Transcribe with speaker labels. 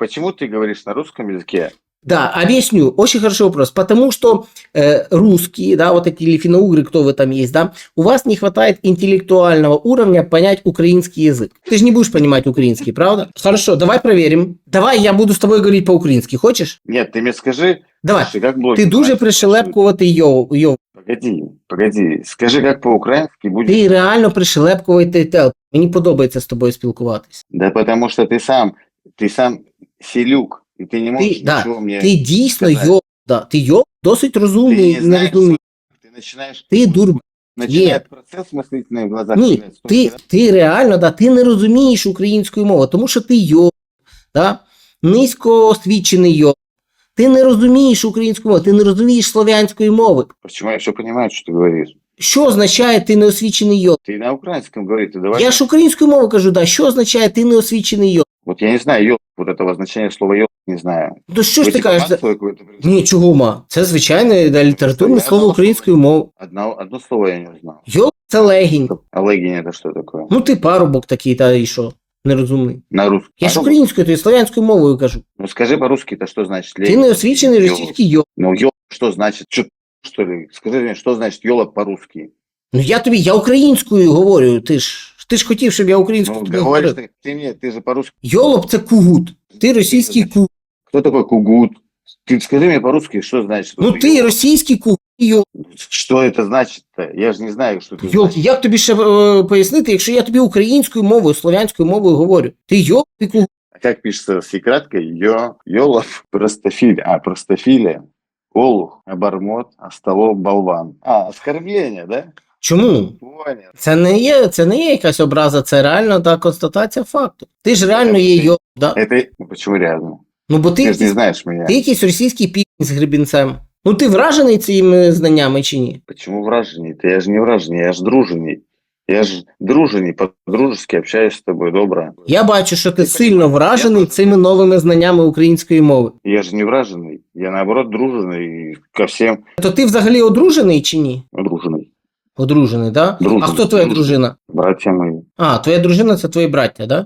Speaker 1: почему ты говоришь на русском языке?
Speaker 2: Да, объясню. Очень хороший вопрос. Потому что э, русские, да, вот эти или финно-угры, кто вы там есть, да, у вас не хватает интеллектуального уровня понять украинский язык. Ты же не будешь понимать украинский, правда? Хорошо, давай проверим. Давай я буду с тобой говорить по-українськи, хочешь?
Speaker 1: Нет, ты мне скажи,
Speaker 2: Давай.
Speaker 1: слушай, как блогер.
Speaker 2: Ти дуже
Speaker 1: знаешь,
Speaker 2: пришелепкувати йо, йо.
Speaker 1: Погоди, погоди, скажи, как по-украински будет.
Speaker 2: Ти реально пришелепкувати тел. Мені подобається з тобою спілкуватись.
Speaker 1: Да потому что ты сам, ты сам селюк, и ты не можешь
Speaker 2: Ти, да,
Speaker 1: ничего мне...
Speaker 2: ти дійсно
Speaker 1: сказати.
Speaker 2: йо, да, ти йо досить
Speaker 1: Ты
Speaker 2: розумний,
Speaker 1: не знаешь,
Speaker 2: нерозумний.
Speaker 1: ты начинаешь...
Speaker 2: Ти дур.
Speaker 1: Начинает процесс мыслительный в глазах.
Speaker 2: Ні,
Speaker 1: терять. Стой,
Speaker 2: ти, ти реально, да, ти не розумієш української мови, тому що ти йо, да, низько освічений йо. Ти не розумієш українську мову, ти не розумієш слов'янської мови.
Speaker 1: Почему я все понимаю, что ты говоришь?
Speaker 2: Що означає ти не освічений йо?
Speaker 1: Ты на украинском говори, ты давай...
Speaker 2: Я ж українською мовою кажу, да, що означає ти не освічений йо?
Speaker 1: Вот я не знаю, ёл, вот этого значения слова ёл, не знаю.
Speaker 2: То що ж ти кажеш?
Speaker 1: Ватикан свой какой-то придумал?
Speaker 2: Ні, чого ма? Це звичайне да, літературне
Speaker 1: Я
Speaker 2: слово
Speaker 1: знав,
Speaker 2: українською мовою.
Speaker 1: Одно, одно слово я не знал.
Speaker 2: Йо це легінь.
Speaker 1: А легень это что такое?
Speaker 2: Ну ти парубок такий, та і що? Нерозумний.
Speaker 1: На русском.
Speaker 2: Я ж
Speaker 1: А,
Speaker 2: українською, то і слов'янською мовою кажу.
Speaker 1: Ну скажи по-русски, это что значит
Speaker 2: Ти
Speaker 1: легень?
Speaker 2: не освічений
Speaker 1: Ёл.
Speaker 2: російський йо.
Speaker 1: Ну ёл, что значит? Чё, что ли? Скажи мне, что значит ёла по-русски?
Speaker 2: Ну я тобі, я українською говорю, ти ж. Ти ж хотів, щоб я українською
Speaker 1: Ну,
Speaker 2: тобі
Speaker 1: говоришь
Speaker 2: говорив.
Speaker 1: ты, ты мне, ты же по-русски.
Speaker 2: Йолоп це кугут. Ти російський кугут.
Speaker 1: Кто такой кугут? Ты скажи мне по-русски, что значит?
Speaker 2: Ну
Speaker 1: вот
Speaker 2: ти
Speaker 1: ёл?
Speaker 2: російський кугут. Йо.
Speaker 1: Что это значит-то? Я же не знаю, что это
Speaker 2: Йолки,
Speaker 1: значит.
Speaker 2: як тобі ще е, пояснити, якщо я тобі українською мовою, слов'янською мовою говорю? Ти йоп, ти кугут.
Speaker 1: А как пишется с краткой? Ё, ёлов, простофилия. А, простофилия. Олух, обормот, остолоп, болван. А, оскорбление, да?
Speaker 2: Чому?
Speaker 1: Понял.
Speaker 2: Це не є, це не є якась образа, це реально та констатація факту. Ти ж реально є йоп, да?
Speaker 1: Это ну, почему реально?
Speaker 2: Ну бо ти,
Speaker 1: Ты же не
Speaker 2: якийсь-
Speaker 1: знаешь меня.
Speaker 2: ти якийсь російський пінь з гребінцем. Ну ти вражений цими знаннями чи ні?
Speaker 1: Почему вражений? Ты я же не вражений, я же дружений. Я же дружений, по-дружески общаюсь с тобой, добро.
Speaker 2: Я бачу, що ти
Speaker 1: Ти
Speaker 2: сильно
Speaker 1: понімаєш,
Speaker 2: вражений
Speaker 1: я
Speaker 2: цими новими знаннями української мови.
Speaker 1: Я же не враженый, я наоборот друженый ко всем
Speaker 2: То ти взагалі одружений чи ні? Одружений, да?
Speaker 1: Дружений,
Speaker 2: А хто твоя дружина?
Speaker 1: Братья мої.
Speaker 2: А, твоя дружина це твої браття, да?